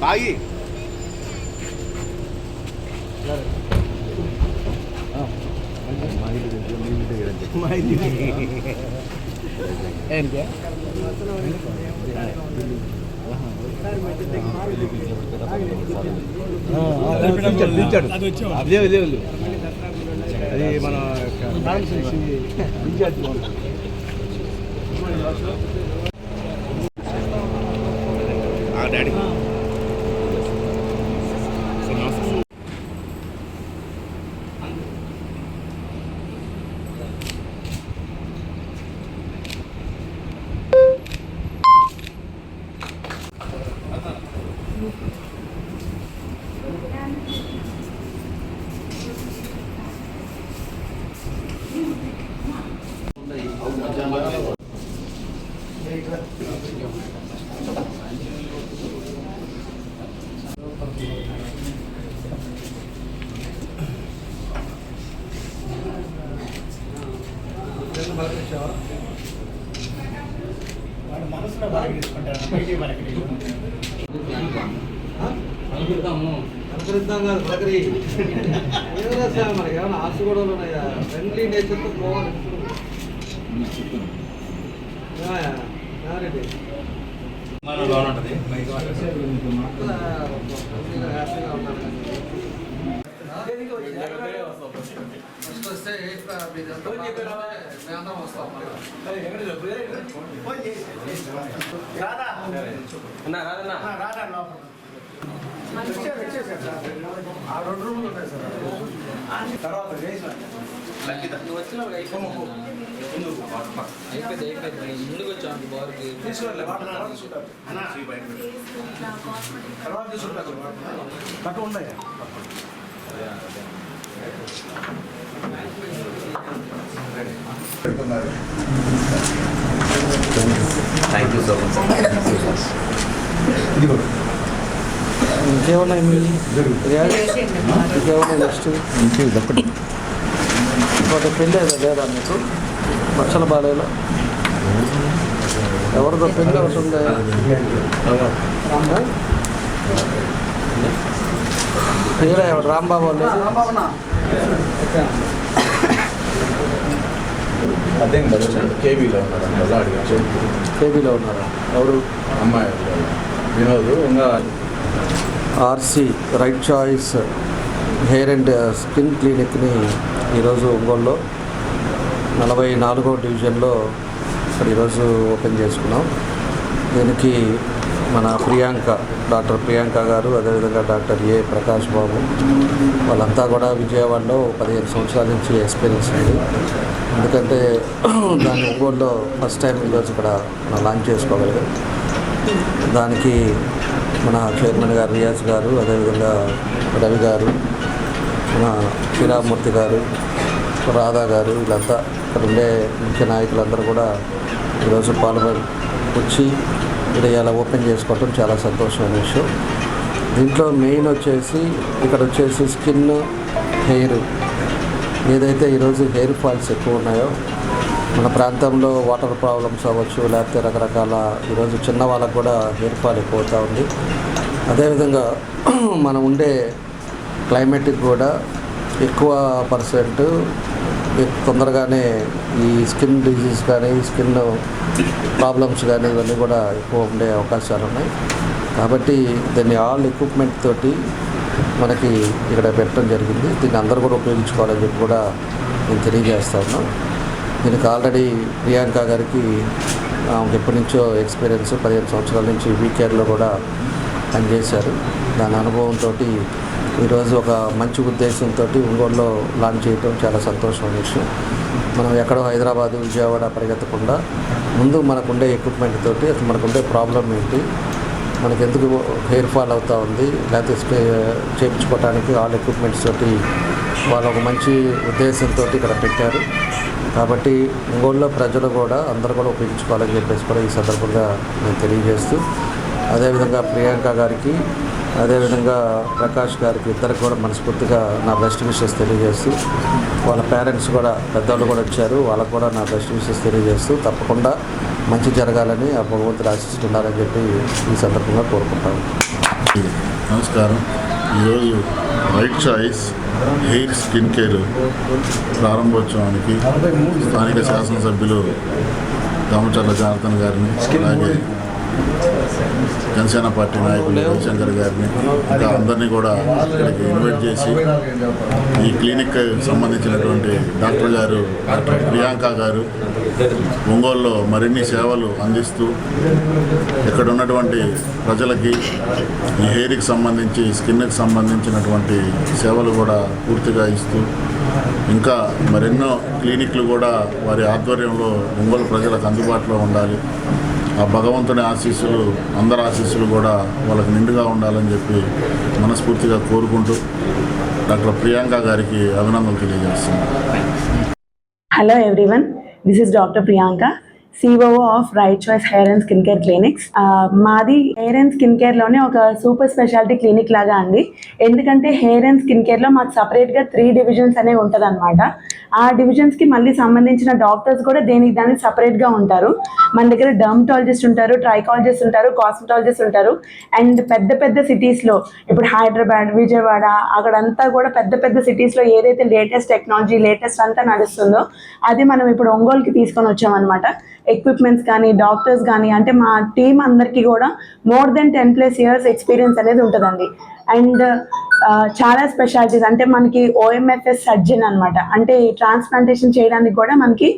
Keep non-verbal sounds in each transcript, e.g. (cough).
마이 마이 అదే అదే అది మన డాడీ. మనసులో బాగా తీసుకుంటారు అనుకరిద్దాం కాదు ప్రకరి ఏదైనా సార్ మనకి ఏమైనా ఆశ కూడా ఉన్నాయా? ఫ్రెండ్లీ నేచర్తో పోవాలి. హ్యాపీగా ఉన్నారు ఫస్ట్ వస్తే మేమందరం వస్తాం ఆ రెండు రూములు ఉన్నాయి సార్. బార్కి? తర్వాత తీసుకుంటారు పక్క ఉన్నాయా. థ్యాంక్ యూ సో మచ్ ఇంకేమన్నా ఇంకేమన్నా నెక్స్ట్ ఒకటి ఇంకోటి పెళ్ళి ఏదో లేదా మీకు? మచ్చల బాలేలో? ఎవరిదో పెళ్ళి ఒకటి ఎవరు రాంబాబు వాళ్ళు అదే కేబీలో ఉన్నారు అందువల్ల అడిగాను. కేబీలో ఉన్నారా? ఎవరు? అమ్మాయి వినోద్ ఇంకా RC right choice hair and skin క్లినిక్ని ఈరోజు ఒంగోలులో నలభై నాలుగో డివిజన్లో ఇక్కడ ఈరోజు ఓపెన్ చేసుకున్నాం. దీనికి మన ప్రియాంక డాక్టర్ ప్రియాంక గారు అదేవిధంగా డాక్టర్ ఏ ప్రకాష్ బాబు వాళ్ళంతా కూడా విజయవాడలో పదిహేను సంవత్సరాల నుంచి ఎక్స్పీరియన్స్ ఉంది. ఎందుకంటే (clears throat) దాన్ని ఒంగోలులో ఫస్ట్ టైం ఈరోజు ఇక్కడ మనం లాంచ్ చేసుకోగలిగాం. దానికి మన చైర్మన్ గారు రియాజ్ గారు అదేవిధంగా రవి గారు మన శ్రీరామూర్తి గారు రాధా గారు వీళ్ళంతా ఇక్కడ ఉండే ముఖ్య నాయకులందరూ కూడా ఈరోజు పాల్గొని వచ్చి ఇక్కడ ఇలా ఓపెన్ చేసుకోవటం చాలా సంతోషమైన విషయం. దీంట్లో మెయిన్ వచ్చేసి ఇక్కడ వచ్చేసి స్కిన్ హెయిర్. ఏదైతే ఈరోజు హెయిర్ ఫాల్స్ ఎక్కువ ఉన్నాయో మన ప్రాంతంలో వాటర్ ప్రాబ్లమ్స్ అవ్వచ్చు లేకపోతే రకరకాల ఈరోజు చిన్న వాళ్ళకు కూడా హెయిర్ ఫాల్ ఎక్కువ ఉంది. అదేవిధంగా (clears throat) మనం ఉండే క్లైమేట్కి కూడా ఎక్కువ పర్సెంట్ తొందరగానే ఈ స్కిన్ డిజీజ్ కానీ స్కిన్ ప్రాబ్లమ్స్ కానీ ఇవన్నీ కూడా ఎక్కువ ఉండే అవకాశాలు ఉన్నాయి. కాబట్టి దీన్ని ఆల్ ఎక్విప్మెంట్ తోటి మనకి ఇక్కడ పెట్టడం జరిగింది. దీన్ని అందరూ కూడా ఉపయోగించుకోవాలని చెప్పి కూడా నేను తెలియజేస్తా ఉన్నాను దీనికి ఆల్రెడీ ప్రియాంక గారికి ఆమెకి ఎప్పటి నుంచో ఎక్స్పీరియన్స్ పదిహేను సంవత్సరాల నుంచి వీకేర్లో కూడా పనిచేశారు. దాని అనుభవంతో ఈరోజు ఒక మంచి ఉద్దేశంతో ఒంగోలులో లాంచ్ చేయడం చాలా సంతోషమైన విషయం. మనం ఎక్కడో హైదరాబాద్ విజయవాడ పరిగెత్తకుండా ముందు మనకుండే ఎక్విప్మెంట్ తోటి అసలు మనకుండే ప్రాబ్లం ఏంటి మనకి ఎందుకు హెయిర్ ఫాల్ అవుతూ ఉంది లేకపోతే స్ప్రే చేయించుకోవడానికి ఆల్ ఎక్విప్మెంట్స్ తోటి వాళ్ళు ఒక మంచి ఉద్దేశంతో ఇక్కడ పెట్టారు. కాబట్టి ఒంగోలులో ప్రజలు కూడా అందరూ కూడా ఉపయోగించుకోవాలని చెప్పేసి కూడా ఈ సందర్భంగా నేను తెలియజేస్తూ అదేవిధంగా ప్రియాంక గారికి అదేవిధంగా ప్రకాష్ గారికి ఇద్దరికి కూడా మనస్ఫూర్తిగా నా బెస్ట్ విషెస్ తెలియజేసి వాళ్ళ పేరెంట్స్ కూడా పెద్దవాళ్ళు కూడా వచ్చారు వాళ్ళకు కూడా నా బెస్ట్ విషెస్ తెలియజేస్తూ తప్పకుండా మంచి జరగాలని ఆ భగవంతుడు ఆశిస్తున్నారని చెప్పి ఈ సందర్భంగా కోరుకుంటాను. నమస్కారం. ఈరోజు right choice hair skin care ప్రారంభోత్సవానికి స్థానిక శాసనసభ్యులు దామచర్ల జనార్దన్ గారిని అలాగే జనసేన పార్టీ నాయకులు రవిశంకర్ గారిని ఇంకా అందరినీ కూడా ఇక్కడికి ఇన్వైట్ చేసి ఈ క్లినిక్ సంబంధించినటువంటి డాక్టర్ గారు డాక్టర్ ప్రియాంక గారు ఒంగోలులో మరిన్ని సేవలు అందిస్తూ ఇక్కడ ఉన్నటువంటి ప్రజలకి ఈ హెయిర్కి సంబంధించి స్కిన్కి సంబంధించినటువంటి సేవలు కూడా పూర్తిగా ఇస్తూ ఇంకా మరెన్నో క్లినిక్లు కూడా వారి ఆధ్వర్యంలో ఒంగోలు ప్రజలకు అందుబాటులో ఉండాలి. ఆ భగవంతుని ఆశీస్సులు అందరి ఆశీస్సులు కూడా వాళ్ళకి నిండుగా ఉండాలని చెప్పి మనస్ఫూర్తిగా కోరుకుంటూ డాక్టర్ ప్రియాంక గారికి అభినందనలు తెలియజేస్తున్నాను hello everyone this is doctor Priyanka CEO of right choice hair and skin care clinics మాది హెయిర్ అండ్ స్కిన్ కేర్లోనే ఒక సూపర్ స్పెషాలిటీ క్లినిక్ లాగా అండి. ఎందుకంటే హెయిర్ అండ్ స్కిన్ కేర్లో మాకు సపరేట్గా త్రీ డివిజన్స్ అనేవి ఉంటుంది అనమాట ఆ డివిజన్స్కి మళ్ళీ సంబంధించిన డాక్టర్స్ కూడా దేనికి దానికి సపరేట్గా ఉంటారు. మన దగ్గర డర్మటాలజిస్ట్ ఉంటారు ట్రైకాలజిస్ట్ ఉంటారు కాస్మెటాలజిస్ట్ ఉంటారు. అండ్ పెద్ద పెద్ద సిటీస్లో ఇప్పుడు హైదరాబాద్ విజయవాడ అక్కడంతా కూడా పెద్ద పెద్ద సిటీస్లో ఏదైతే లేటెస్ట్ టెక్నాలజీ లేటెస్ట్ అంతా నడుస్తుందో అది మనం ఇప్పుడు ఒంగోలుకి తీసుకొని వచ్చామన్నమాట. ఎక్విప్మెంట్స్ కానీ డాక్టర్స్ కానీ అంటే మా టీం అందరికీ కూడా more than ten plus years experience అనేది ఉంటుందండి. అండ్ చాలా స్పెషాలిటీస్ అంటే మనకి ఓఎంఎఫ్ఎస్ సర్జన్ అనమాట అంటే ట్రాన్స్ప్లాంటేషన్ చేయడానికి కూడా మనకి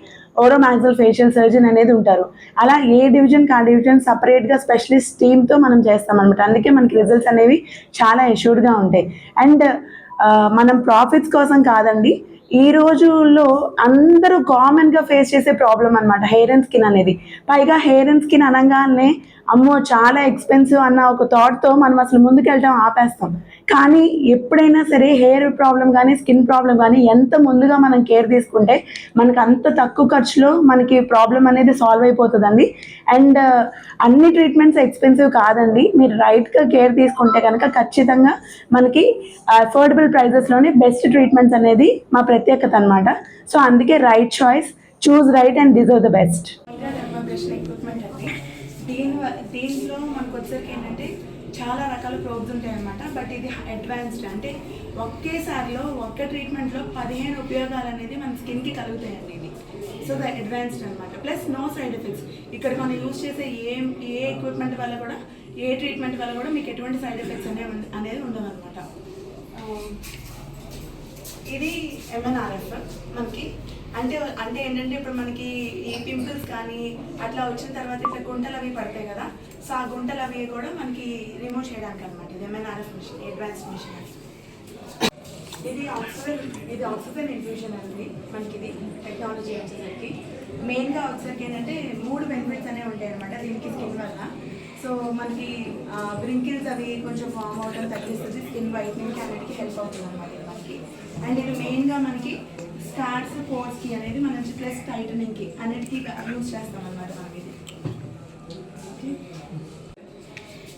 ఓరోమాక్సల్ ఫేషియల్ సర్జన్ అనేది ఉంటారు. అలా ఏ డివిజన్కి ఆ డివిజన్ సపరేట్గా స్పెషలిస్ట్ టీమ్తో మనం చేస్తాం అనమాట అందుకే మనకి రిజల్ట్స్ అనేవి చాలా ఎష్యూర్డ్గా ఉంటాయి. అండ్ మనం ప్రాఫిట్స్ కోసం కాదండి ఈ రోజుల్లో అందరూ కామన్గా ఫేస్ చేసే ప్రాబ్లం అనమాట హెయిర్ అండ్ స్కిన్ అనేది. పైగా హెయిర్ అండ్ స్కిన్ అనగానే అమ్మో చాలా ఎక్స్పెన్సివ్ అన్న ఒక థాట్తో మనం అసలు ముందుకెళ్ళటం ఆపేస్తాం. కానీ ఎప్పుడైనా సరే హెయిర్ ప్రాబ్లం కానీ స్కిన్ ప్రాబ్లం కానీ ఎంత ముందుగా మనం కేర్ తీసుకుంటే మనకు అంత తక్కువ ఖర్చులో మనకి ప్రాబ్లం అనేది సాల్వ్ అయిపోతుందండి. అండ్ uh, అన్ని ట్రీట్మెంట్స్ ఎక్స్పెన్సివ్ కాదండి. మీరు రైట్గా కేర్ తీసుకుంటే కనుక ఖచ్చితంగా మనకి అఫోర్డబుల్ ప్రైజెస్లోనే బెస్ట్ ట్రీట్మెంట్స్ అనేది మా ప్రత్యేకత అనమాట సో అందుకే right choice choose right and deserve the best equipment అండి. దీని దీంట్లో మనకు వచ్చేసరికి ఏంటంటే చాలా రకాల ప్రోబ్స్ ఉంటాయి అన్నమాట బట్ ఇది అడ్వాన్స్డ్ అంటే ఒకేసారిలో ఒక్క ట్రీట్మెంట్లో పదిహేను ఉపయోగాలు అనేది మన స్కిన్కి కలుగుతాయండి ఇది సో ద అడ్వాన్స్డ్ అనమాట ప్లస్ నో సైడ్ ఎఫెక్ట్స్ ఇక్కడ మనం యూజ్ చేసే ఏ ఏ ఎక్విప్మెంట్ వల్ల కూడా ఏ ట్రీట్మెంట్ వల్ల కూడా మీకు ఎటువంటి సైడ్ ఎఫెక్ట్స్ అనేవి అనేది ఉండదు అనమాట um, ఇది ఎంఎన్ఆర్ఎఫ్ మనకి అంటే అంటే ఏంటంటే ఇప్పుడు మనకి ఈ పింపుల్స్ కానీ అట్లా వచ్చిన తర్వాత ఇట్లా గుంటలు అవి పడతాయి కదా సో ఆ గుంటలు అవి కూడా మనకి రిమూవ్ చేయడానికి అనమాట ఇది ఎంఎన్ఆర్ఎఫ్ మిషన్ అడ్వాన్స్ మిషన్ ఇది ఆక్సిజన్ ఇది ఆక్సిజన్ ఇన్ఫ్యూషన్ అండి మనకి ఇది టెక్నాలజీ వచ్చేసరికి మెయిన్గా వచ్చేసరికి ఏంటంటే మూడు బెనిఫిట్స్ అనేవి ఉంటాయి అనమాట దీనికి స్కిన్ వల్ల. సో మనకి బ్రింకిల్స్ అవి కొంచెం ఫామ్ అవడం తగ్గిస్తుంది స్కిన్ వైట్నింగ్ అన్నిటికీ హెల్ప్ అవుతుంది అనమాట అండ్ ఇది మెయిన్గా మనకి స్కార్స్ పోర్స్కి అనేది మనం ప్లస్ టైటనింగ్కి అన్నిటికీ యూజ్ చేస్తాం అనమాట మనం ఇది.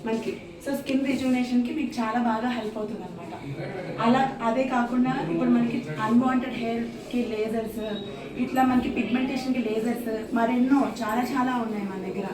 మనకి సో స్కిన్ రిజునేషన్కి మీకు చాలా బాగా హెల్ప్ అవుతుంది అనమాట అలా అదే కాకుండా ఇప్పుడు మనకి అన్వాంటెడ్ హెయిర్కి లేజర్స్ ఇట్లా మనకి పిగ్మెంటేషన్కి లేజర్స్ మరెన్నో చాలా చాలా ఉన్నాయి మన దగ్గర.